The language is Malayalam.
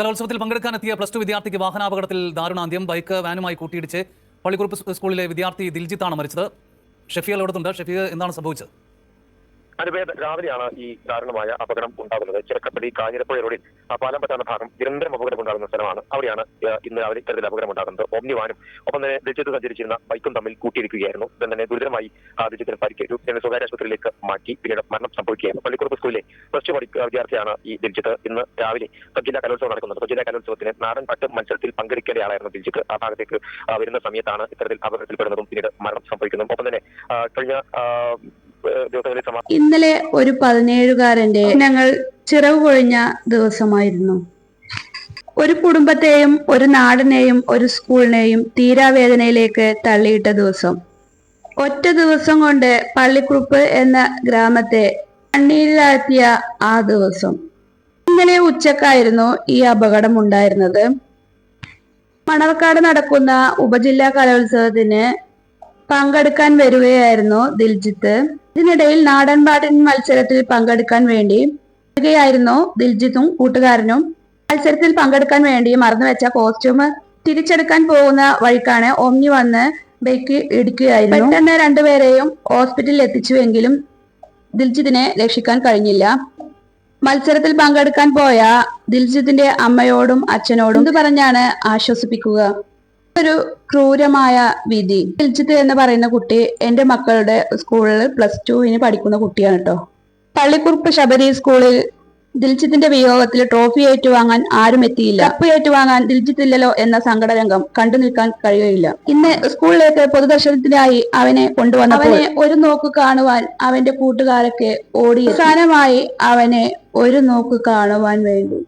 കലോത്സവത്തിൽ പങ്കെടുക്കാനെത്തിയ പ്ലസ് ടു വിദ്യാർത്ഥിക്ക് വാഹനാപകടത്തിൽ ദാരുണാന്ത്യം. ബൈക്ക് വാനുമായി കൂട്ടിയിടിച്ച് പള്ളിക്കുറുപ്പ് സ്കൂളിലെ വിദ്യാർത്ഥി ദിൽജിത്താണ് മരിച്ചത്. ഷെഫിയൽ ലോടത്തുണ്ട് ഷെഫിയ എന്താണ് സംഭവിച്ചത്? അനുപേദ രാവിലെയാണ് ഈ ദാരുണമായ അപകടം ഉണ്ടാകുന്നത്. ചിറക്കപ്പടി കാഞ്ഞിരപ്പുഴ റോഡിൽ പാലം പറ്റാത്ത ഭാഗം നിരന്തരം അപകടം ഉണ്ടാകുന്ന സ്ഥലമാണ്. അവിടെയാണ് ഇന്ന് രാവിലെ ഇത്തരത്തിൽ അപകടം ഉണ്ടാകുന്നത്. ഓമ്നി വാനും ഒപ്പം തന്നെ ദിച്ചിത്ത് സഞ്ചരിച്ചിരുന്ന ബൈക്കും തമ്മിൽ കൂട്ടിയിരിക്കുകയായിരുന്നു. ഉടൻ തന്നെ ഗുരുതരമായി ദിച്ചിത്തിന് പരിക്കേറ്റു. പിന്നെ സ്വകാര്യ ആശുപത്രിയിലേക്ക് മാറ്റി പിന്നീട് മരണം സംഭവിക്കുകയായിരുന്നു. പള്ളിക്കുറുപ്പ് സ്കൂളിലെ പ്ലസ് ടു വിദ്യാർത്ഥിയാണ് ഈ ദിൽജിത്ത്. ഇന്ന് രാവിലെ ജില്ലാ കലോത്സവം നടക്കുന്നത്. ജില്ലാ കലോത്സവത്തിന് നാടൻ പട്ട് മത്സരത്തിൽ പങ്കെടുക്കേണ്ടയാളായിരുന്നു ദിൽജിത്ത്. ആ ഭാഗത്തേക്ക് വരുന്ന സമയത്താണ് ഇത്തരത്തിൽ അപകടത്തിൽപ്പെടുന്നതും പിന്നീട് മരണം സംഭവിക്കുന്നതും. ഒപ്പം തന്നെ കഴിഞ്ഞ ദിവസങ്ങളിൽ സമാ ഇന്നലെ ഒരു പതിനേഴുകാരന്റെ ഞങ്ങൾ ചിറവ് കൊഴിഞ്ഞ ദിവസമായിരുന്നു. ഒരു കുടുംബത്തെയും ഒരു നാടിനെയും ഒരു സ്കൂളിനെയും തീരാവേദനയിലേക്ക് തള്ളിയിട്ട ദിവസം. ഒറ്റ ദിവസം കൊണ്ട് പള്ളിക്കുറുപ്പ് എന്ന ഗ്രാമത്തെ കണ്ണീരിലാഴ്ത്തിയ ആ ദിവസം. ഇന്നലെ ഉച്ചക്കായിരുന്നു ഈ അപകടം ഉണ്ടായിരുന്നത് മണർക്കാട് നടക്കുന്ന ഉപജില്ലാ കലോത്സവത്തിന് പങ്കെടുക്കാൻ വരികയായിരുന്നു ദിൽജിത്ത്. ഇതിനിടയിൽ നാടൻ പാട്ടിൻ മത്സരത്തിൽ പങ്കെടുക്കാൻ വേണ്ടി വരികയായിരുന്നു ദിൽജിത്തും കൂട്ടുകാരനും. മത്സരത്തിൽ പങ്കെടുക്കാൻ വേണ്ടി മറന്നുവെച്ച കോസ്റ്റ്യൂം തിരിച്ചെടുക്കാൻ പോകുന്ന വഴിക്കാണ് ഒമ്നി വന്ന് ബൈക്ക് ഇടിക്കുകയായിരുന്നു. പെട്ടെന്ന് രണ്ടുപേരെയും ഹോസ്പിറ്റലിൽ എത്തിച്ചുവെങ്കിലും ദിൽജിത്തിനെ രക്ഷിക്കാൻ കഴിഞ്ഞില്ല. മത്സരത്തിൽ പങ്കെടുക്കാൻ പോയ ദിൽജിത്തിന്റെ അമ്മയോടും അച്ഛനോടും ഇത് പറഞ്ഞാണ് ആശ്വസിപ്പിക്കുക? ഒരു ക്രൂരമായ വിധി. ദിൽജിത്ത് എന്ന് പറയുന്ന കുട്ടി എന്റെ മക്കളുടെ സ്കൂളിൽ പ്ലസ് ടുവിന് പഠിക്കുന്ന കുട്ടിയാണ് കേട്ടോ പള്ളിക്കുറുപ്പ് ശബരി സ്കൂളിൽ ദിൽജിത്തിന്റെ വിയോഗത്തിൽ ട്രോഫി ഏറ്റുവാങ്ങാൻ ആരും എത്തിയില്ല. കപ്പ് ഏറ്റുവാങ്ങാൻ ദിൽജിത്ത് ഇല്ലല്ലോ എന്ന സങ്കടരംഗം കണ്ടു നിൽക്കാൻ കഴിയുകയില്ല. ഇന്ന് സ്കൂളിലേക്ക് പൊതുദർശനത്തിനായി അവനെ കൊണ്ടുവന്ന അവനെ ഒരു നോക്ക് കാണുവാൻ അവന്റെ കൂട്ടുകാരൊക്കെ ഓടി അവസാനമായി അവനെ ഒരു നോക്ക് കാണുവാൻ വേണ്ടി